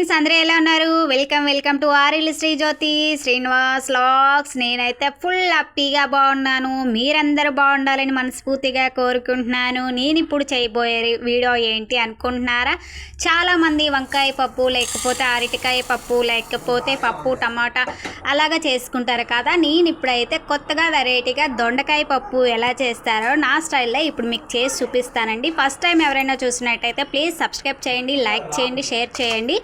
Friends అందరూ ఎలా ఉన్నారు? Welcome welcome to RL Sreejyothi Srinivas vlogs నేనైతే ఫుల్ హ్యాపీగా బాగున్నాను. మీరందరూ బాగుండాలని మనస్ఫూర్తిగా కోరుకుంటున్నాను. నేను ఇప్పుడు చేయబోయే వీడియో ఏంటి అనుకుంటున్నారా? చాలామంది వంకాయ పప్పు లేకపోతే అరటికాయ పప్పు లేకపోతే పప్పు టమాటా అలాగా చేసుకుంటారు కదా. నేను ఇప్పుడైతే కొత్తగా వెరైటీగా దొండకాయ పప్పు ఎలా చేస్తారో నా స్టైల్లో ఇప్పుడు మీకు చేసి చూపిస్తానండి. ఫస్ట్ టైం ఎవరైనా చూసినట్టయితే ప్లీజ్ సబ్స్క్రైబ్ చేయండి లైక్ చేయండి షేర్ చేయండి.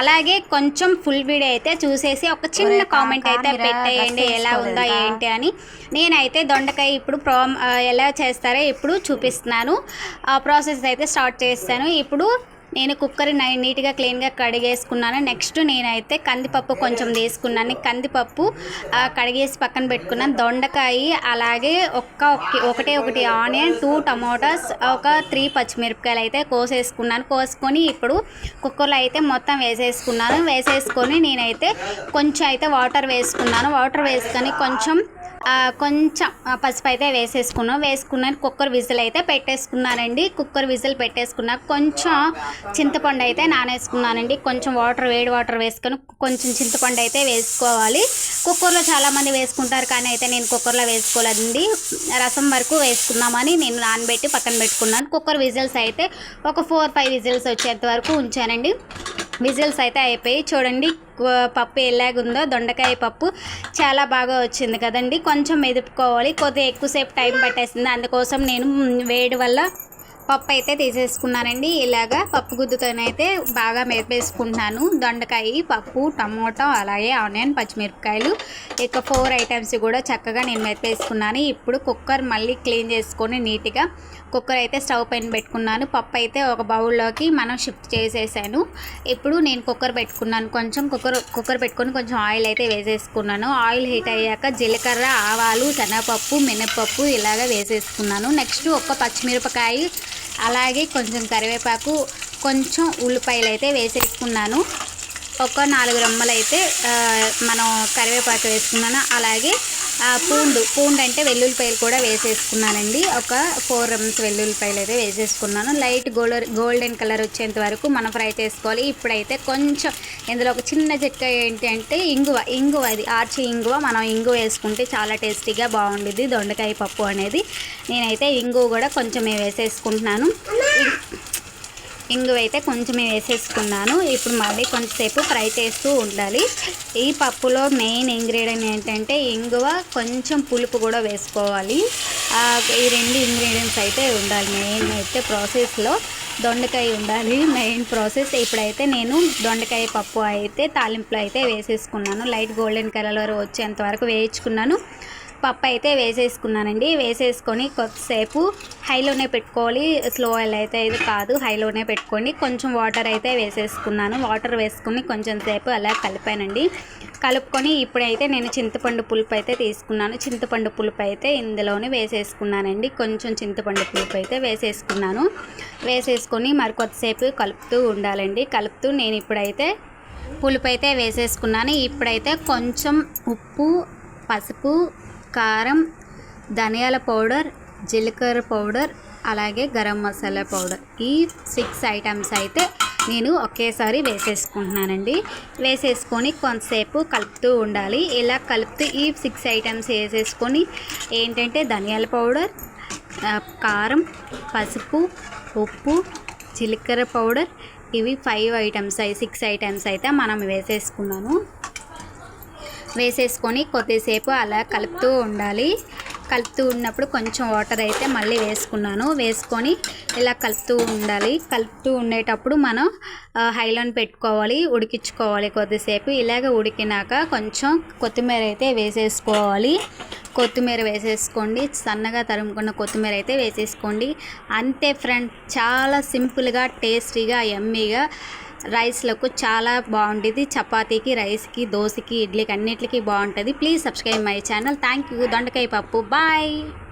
అలాగే కొంచెం ఫుల్ వీడియో అయితే చూసేసి ఒక చిన్న కామెంట్ అయితే పెట్టేయండి ఎలా ఉందో ఏంటి అని. నేనైతే దొండకాయ ఇప్పుడు ప్రో ఎలా చేస్తారో ఇప్పుడు చూపిస్తున్నాను. ఆ ప్రాసెస్ అయితే స్టార్ట్ చేస్తాను. ఇప్పుడు నేను కుక్కర్ నీట్గా క్లీన్గా కడిగేసుకున్నాను. నెక్స్ట్ నేనైతే కందిపప్పు కొంచెం తీసుకున్నాను. కందిపప్పు కడిగేసి పక్కన పెట్టుకున్నాను. దొండకాయ అలాగే ఒక్క ఒకటే ఒకటి ఆనియన్ టూ టమోటాస్ ఒక త్రీ పచ్చిమిరపకాయలు అయితే కోసేసుకున్నాను. కోసుకొని ఇప్పుడు కుక్కర్లో అయితే మొత్తం వేసేసుకున్నాను. వేసేసుకొని నేనైతే కొంచెం అయితే వాటర్ వేసుకున్నాను. వాటర్ వేసుకొని కొంచెం కొంచెం పసుపు అయితే వేసేసుకున్నాం. వేసుకున్నాను కుక్కర్ విజిల్ అయితే పెట్టేసుకున్నానండి. కుక్కర్ విజిల్ పెట్టేసుకున్నా కొంచెం చింతపండు అయితే నానేసుకున్నానండి. కొంచెం వాటర్ వేడి వాటర్ వేసుకొని కొంచెం చింతపండు అయితే వేసుకోవాలి. కుక్కర్లో చాలామంది వేసుకుంటారు కానీ అయితే నేను కుక్కర్లో వేసుకోలేదండి. రసం వరకు వేసుకుందామని నేను నానబెట్టి పక్కన పెట్టుకున్నాను. కుక్కర్ విజిల్స్ అయితే ఒక ఫోర్ ఫైవ్ విజిల్స్ వచ్చేంత వరకు ఉంచానండి. విజిల్స్ అయితే అయిపోయి చూడండి పప్పు ఎలాగుందో దొండకాయ పప్పు చాలా బాగా వచ్చింది కదండి. కొంచెం మెదుపుకోవాలి కొద్దిగా ఎక్కువసేపు టైం పట్టేసింది. అందుకోసం నేను వేడి వల్ల పప్పు అయితే తీసేసుకున్నానండి. ఇలాగా పప్పు గుద్దుతోనైతే బాగా మెరిపేసుకుంటున్నాను దొండకాయ పప్పు టమోటా అలాగే ఆనియన్ పచ్చిమిరపకాయలు ఇక ఫోర్ ఐటమ్స్ కూడా చక్కగా నేను మెరిపేసుకున్నాను ఇప్పుడు కుక్కర్ మళ్ళీ క్లీన్ చేసుకొని నీట్గా కుక్కర్ అయితే స్టవ్ పైన పెట్టుకున్నాను. పప్పు అయితే ఒక బౌల్లోకి మనం షిఫ్ట్ చేసేసాను. ఇప్పుడు నేను కుక్కర్ పెట్టుకున్నాను. కొంచెం కుక్కర్ కుక్కర్ పెట్టుకొని కొంచెం ఆయిల్ అయితే వేసేసుకున్నాను. ఆయిల్ హీట్ అయ్యాక జీలకర్ర ఆవాలు శనగపప్పు మినపప్పు ఇలాగ వేసేసుకున్నాను. నెక్స్ట్ ఒక్క పచ్చిమిరపకాయ అలాగే కొంచెం కరివేపాకు కొంచెం ఉల్లిపాయలు అయితే వేసేసుకున్నాను. ఒక నాలుగు రమ్మలు అయితే మనం కరివేపాకు వేసుకున్నాను? అలాగే పూండు పూండు అంటే వెల్లుల్లిపాయలు కూడా వేసేసుకున్నానండి. ఒక ఫోర్ రమ్స్ వెల్లుల్లిపాయలు అయితే వేసేసుకున్నాను. లైట్ గోల్డెన్ గోల్డెన్ కలర్ వచ్చేంత వరకు మనం ఫ్రై చేసుకోవాలి. ఇప్పుడైతే కొంచెం ఇందులో ఒక చిన్న చెక్క ఏంటి అంటే ఇంగువ ఇంగువ అది ఆర్చి ఇంగువ. మనం ఇంగు వేసుకుంటే చాలా టేస్టీగా బాగుండుద్ది దొండకాయ పప్పు అనేది. నేనైతే ఇంగువ కూడా కొంచెమే వేసేసుకుంటున్నాను. ఇంగువ అయితే కొంచెమే వేసేసుకున్నాను. ఇప్పుడు మళ్ళీ కొంచెంసేపు ఫ్రై చేస్తూ ఉండాలి. ఈ పప్పులో మెయిన్ ఇంగ్రీడియంట్ ఏంటంటే ఇంగువ కొంచెం పులుపు కూడా వేసుకోవాలి. ఈ రెండు ఇంగ్రీడియంట్స్ అయితే ఉండాలి. మెయిన్ అయితే ప్రాసెస్లో దొండకాయ ఉండాలి. మెయిన్ ప్రాసెస్ ఇప్పుడైతే నేను దొండకాయ పప్పు అయితే తాలింపులో అయితే వేసేసుకున్నాను. లైట్ గోల్డెన్ కలర్ వచ్చేంత వరకు వేయించుకున్నాను. పప్పు అయితే వేసేసుకున్నానండి. వేసేసుకొని కొద్దిసేపు హైలోనే పెట్టుకోవాలి. స్లో ఆయిల్ అయితే ఇది కాదు. హైలోనే పెట్టుకోండి కొంచెం వాటర్ అయితే వేసేసుకున్నాను. వాటర్ వేసుకుని కొంచెం సేపు అలా కలిపానండి. కలుపుకొని ఇప్పుడైతే నేను చింతపండు పులుపు అయితే తీసుకున్నాను. చింతపండు పులుపు అయితే ఇందులోనే వేసేసుకున్నానండి. కొంచెం చింతపండు పులుపు అయితే వేసేసుకున్నాను. వేసేసుకొని మరి కొద్దిసేపు కలుపుతూ ఉండాలండి. కలుపుతూ నేను ఇప్పుడైతే పులుపు అయితే వేసేసుకున్నాను. ఇప్పుడైతే కొంచెం ఉప్పు పసుపు కారం ధనియాల పౌడర్ జీలకర్ర పౌడర్ అలాగే గరం మసాలా పౌడర్. ఈ సిక్స్ ఐటమ్స్ అయితే నేను ఒకేసారి వేసేసుకుంటున్నానండి. వేసేసుకొని కొంతసేపు కలుపుతూ ఉండాలి. ఇలా కలుపుతూ ఈ సిక్స్ ఐటమ్స్ వేసేసుకొని ఏంటంటే ధనియాల పౌడర్ కారం పసుపు ఉప్పు జీలకర్ర పౌడర్. ఇవి ఫైవ్ ఐటమ్స్ సిక్స్ ఐటమ్స్ అయితే మనం వేసేసుకున్నాము. వేసేసుకొని కొద్దిసేపు అలా కలుపుతూ ఉండాలి. కలుపుతూ ఉన్నప్పుడు కొంచెం వాటర్ అయితే మళ్ళీ వేసుకున్నాను. వేసుకొని ఇలా కలుపుతూ ఉండాలి. కలుపుతూ ఉండేటప్పుడు మనం హైలోన్ పెట్టుకోవాలి ఉడికించుకోవాలి కొద్దిసేపు. ఇలాగ ఉడికినాక కొంచెం కొత్తిమీర అయితే వేసేసుకోవాలి. కొత్తిమీర వేసేసుకోండి. సన్నగా తరుముకున్న కొత్తిమీర అయితే వేసేసుకోండి. అంతే ఫ్రెండ్ చాలా సింపుల్గా టేస్టీగా ఎమ్మీగా రైస్లకు చాలా బాగుంటుంది చపాతీకి రైస్కి దోశకి ఇడ్లీకి అన్నిటికీ బాగుంటుంది. Please subscribe my channel. Thank you దొండకాయ పప్పు. బాయ్.